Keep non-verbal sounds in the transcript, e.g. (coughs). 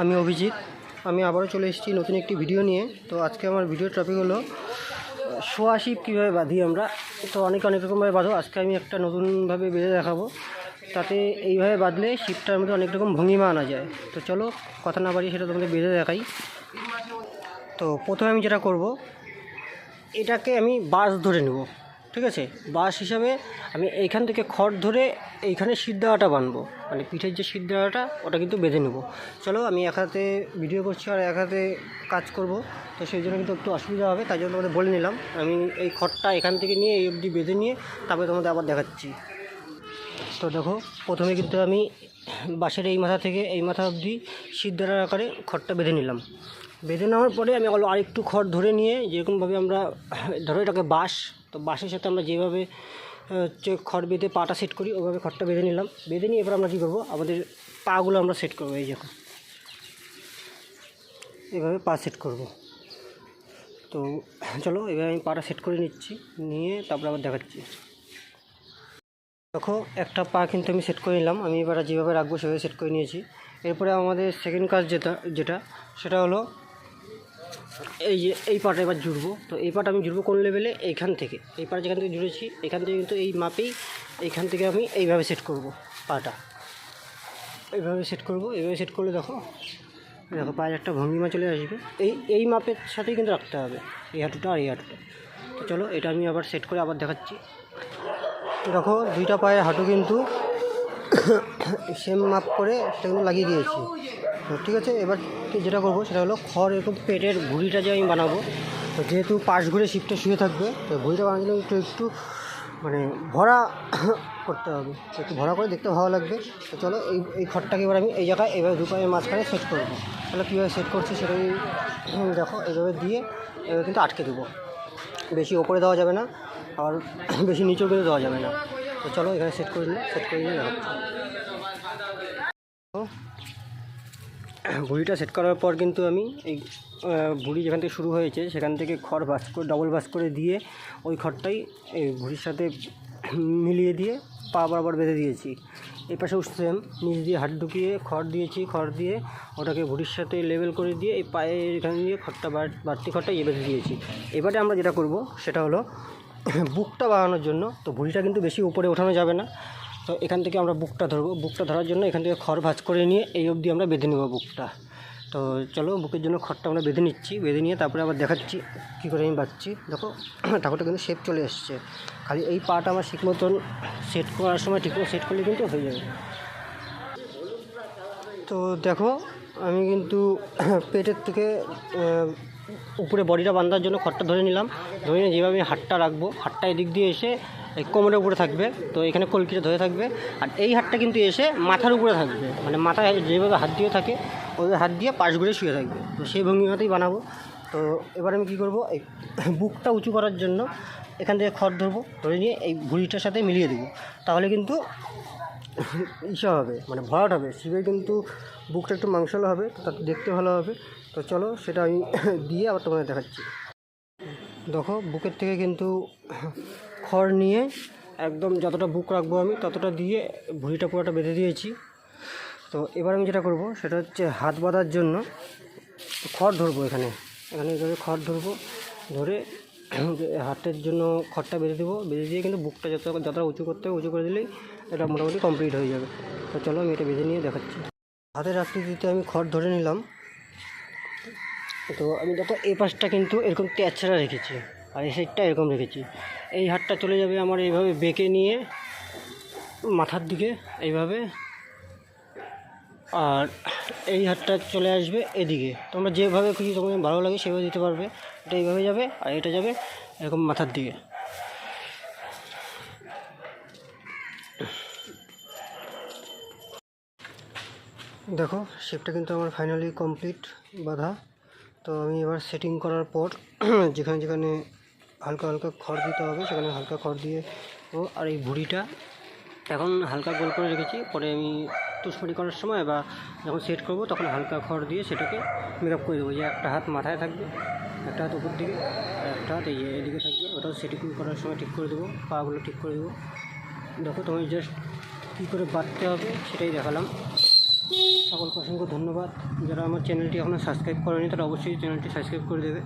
আমি অভিজিৎ। আমি আবারও চলে এসেছি নতুন একটি ভিডিও নিয়ে। তো আজকে আমার ভিডিও টপিক হলো শোয়া শিপ কীভাবে বাঁধি আমরা। তো অনেক অনেক রকমভাবে বাঁধো। আজকে আমি একটা নতুনভাবে বেঁধে দেখাবো। তাতে এইভাবে বাঁধলে শিপটার মধ্যে অনেক রকম ভঙ্গিমা আনা যায়। তো চলো, কথা না বাড়িয়ে সেটা তোমাদের বেঁধে দেখাই। তো প্রথমে আমি যেটা করব, এটাকে আমি বাস ধরে নেব। ঠিক আছে? বাঁশ হিসাবে আমি এইখান থেকে খড় ধরে এইখানে সিদ্ধাটা বানবো। মানে পিঠের যে সিদ্ধাটা ওটা কিন্তু বেঁধে নেব। চলো, আমি এক হাতে ভিডিও করছি আর এক হাতে কাজ করব। তো সেই জন্য কিন্তু একটু অসুবিধা হবে, তাই জন্য তোমাদের বলে নিলাম। আমি এই খড়টা এখান থেকে নিয়ে, এই অবধি বেঁধে নিয়ে তারপরে তোমাদের আবার দেখাচ্ছি। তো দেখো, প্রথমে কিন্তু আমি বাঁশের এই মাথা থেকে এই মাথা অবধি সিদ্ধার আকারে খড়টা বেঁধে নিলাম। বেঁধে নেওয়ার পরে আমি আরেকটু খড় ধরে নিয়ে, যেরকমভাবে আমরা, ধরো এটাকে বাঁশ তো বাঁশের সাথে আমরা যেভাবে হচ্ছে খড় বেঁধে পাটা সেট করি, ওভাবে খড়টা বেঁধে নিলাম। বেঁধে নিয়ে এবার আমরা কী করব? আমাদের পাগুলো আমরা সেট করব, এই যখন এভাবে পা সেট করব। তো চলো এভাবে আমি পাটা সেট করে নিচ্ছি, নিয়ে তারপরে আবার দেখাচ্ছি। দেখো, একটা পা কিন্তু আমি সেট করে নিলাম। আমি এবার যেভাবে রাখব, সেভাবে সেট করে নিয়েছি। এরপরে আমাদের সেকেন্ড কাজ যেটা যেটা, সেটা হলো এই যে, এই পাটা এবার জুড়বো। তো এই পাটা আমি জুড়বো কোন লেভেলে এইখান থেকে। এই পাটা যেখান থেকে জুড়েছি, এখান থেকে কিন্তু এই মাপেই এইখান থেকে আমি এইভাবে সেট করব পাটা। এইভাবে সেট করব, এইভাবে সেট করলে দেখো দেখো পায়ের একটা ভঙ্গিমা চলে আসবে। এই এই মাপের সাথেই কিন্তু রাখতে হবে, এই হাঁটুটা আর এই হাঁটুটা। তো চলো, এটা আমি আবার সেট করে আবার দেখাচ্ছি। দেখো, দুইটা পায়ের হাঁটু কিন্তু (coughs) সেম মাপ করে সেটা কিন্তু লাগিয়ে দিয়েছি। তো ঠিক আছে, এবার যেটা করব সেটা হলো খড় এরকম পেটের ভুড়িটা যে আমি বানাবো। তো যেহেতু পাশ ঘুরে শিপটা শুয়ে থাকবে, তো ভুড়িটা বানানোর জন্য একটু একটু মানে ভরা (coughs) করতে হবে। একটু ভরা করে দেখতে ভালো লাগবে। তো চলো এই এই খড়টাকে এবার আমি এই জায়গায়, এবার দু পায়ের মাঝখানে সেট করব তাহলে কীভাবে সেট করছি সেটাই দেখো এইভাবে দিয়ে এভাবে কিন্তু আটকে দেবো। বেশি ওপরে দেওয়া যাবে না, আর (coughs) বেশি নিচেও কিন্তু দেওয়া যাবে না। তো চলো এখানে সেট করে নিই সেট করে নিয়ে দেখাচ্ছি তো (coughs) ভুড়িটা সেট করার পর কিন্তু আমি এই ভুড়ি যেখান থেকে শুরু হয়েছে, সেখান থেকে খড় বাস করে ডবল বাস করে দিয়ে ওই খড়টাই এই ভুড়ির সাথে (coughs) মিলিয়ে দিয়ে পা বরাবর বেঁধে দিয়েছি। এই পাশেও সেম নিচ দিয়ে হাত ঢুকিয়ে খড় দিয়েছি, খড় দিয়ে ওটাকে ভুড়ির সাথে লেভেল করে দিয়ে এই পায়ে এখানে দিয়ে খড়টা বাড়- বাড়তি খড়টা ইয়ে বেঁধে দিয়েছি। এবারে আমরা যেটা করব, সেটা হলো (coughs) বুকটা বাড়ানোর জন্য, তো ভুড়িটা কিন্তু বেশি উপরে ওঠানো যাবে না। তো এখান থেকে আমরা বুকটা ধরবো। বুকটা ধরার জন্য এখান থেকে খড় ভাঁজ করে নিয়ে এই অবধি আমরা বেঁধে নেব বুকটা। তো চলো বুকের জন্য খড়টা আমরা বেঁধে নিচ্ছি, বেঁধে নিয়ে তারপরে আবার দেখাচ্ছি কী করে আমি বাঁধছি। দেখো, (clears throat) ঠাকুরটা কিন্তু শেপ চলে এসছে। খালি এই পাটা আমার ঠিক মতন সেট করার সময় ঠিক মতো সেট করলে কিন্তু হয়ে যাবে। তো দেখো, আমি কিন্তু (clears throat) পেটের থেকে উপরে বডিটা বাঁধার জন্য খড়টা ধরে নিলাম। ধরে নিয়ে যেভাবে হাতটা রাখব, হাতটা এদিক দিয়ে এসে এই কোমরের উপরে থাকবে, তো এখানে কলকিটা ধরে থাকবে, আর এই হাতটা কিন্তু এসে মাথার উপরে থাকবে মানে মাথায় যেভাবে হাত দিয়ে থাকে ওইভাবে হাত দিয়ে পাশ ঘুরে শুয়ে থাকবে, তো সেই ভঙ্গিমাতেই বানাবো, তো এবার আমি কী করব, এই বুকটা উঁচু করার জন্য এখান থেকে খড় ধরবো, ধরে নিয়ে এই ভুড়িটার সাথে মিলিয়ে দেবো, তাহলে কিন্তু ইসে হবে মানে ভরাট হবে শিবের কিন্তু বুকটা একটু মাংসল হবে, তো তাতে দেখতে ভালো হবে, তো চলো সেটা আমি (coughs) দিয়ে আবার তোমাদের দেখাচ্ছি। দেখো, বুকের থেকে কিন্তু খড় নিয়ে একদম যতটা বুক রাখব আমি, ততটা দিয়ে ভুঁড়িটা পুরোটা বেঁধে দিয়েছি। তো এবার আমি যেটা করব, সেটা হচ্ছে হাত বাঁধার জন্য খড় ধরবো এখানে। এখানে এইভাবে খড় ধরবো, ধরে (clears throat) হাতের জন্য খড়টা বেঁধে দেবো। বেঁধে দিয়ে কিন্তু বুকটা যত, যতটা উঁচু করতে হবে, উঁচু করে দিলেই এটা মোটামুটি কমপ্লিট হয়ে যাবে। তো চলো আমি এটা বেঁধে নিয়ে দেখাচ্ছি। হাতের আকৃতিতে আমি খড় ধরে নিলাম। তো আমি দেখো এই পাশটা কিন্তু এরকম তেছড়া রেখেছি, আর এই সাইডটা এরকম রেখেছি। এই হাতটা চলে যাবে আমার এইভাবে বেঁকে নিয়ে মাথার দিকে এইভাবে। আর এই হাতটা চলে আসবে এদিকে। তোমরা যেভাবে খুশি তোমার ভালো লাগে সেভাবে দিতে পারবে। এটা এইভাবে যাবে আর এটা যাবে এরকম মাথার দিকে। দেখো শেপটা কিন্তু আমার ফাইনালি কমপ্লিট বাঁধা। তো আমি এবার সেটিং করার পর (clears throat) যেখানে যেখানে হালকা হালকা খড় দিতে হবে, সেখানে হালকা খড় দিয়ে ও, আর এই ভুড়িটা এখন হালকা গোল করে রেখেছি, পরে আমি তুষমারি করার সময় বা যখন সেট করব তখন হালকা খড় দিয়ে সেটাকে মেকআপ করে দেবো, যে একটা হাত মাথায় থাকবে, একটা হাত উপর দিকে, আর একটা হাত এই এদিকে থাকবে, ওটাও সেটিং করার সময় ঠিক করে দেবো, পাগুলো ঠিক করে দেবো। দেখো তুমি জাস্ট কী করে বাঁধতে হবে সেটাই দেখালাম। সকলকে অসংখ্য ধন্যবাদ। যারা আমার চ্যানেলটি এখনও সাবস্ক্রাইব করেনি, তারা অবশ্যই চ্যানেলটি সাবস্ক্রাইব করে দেবে।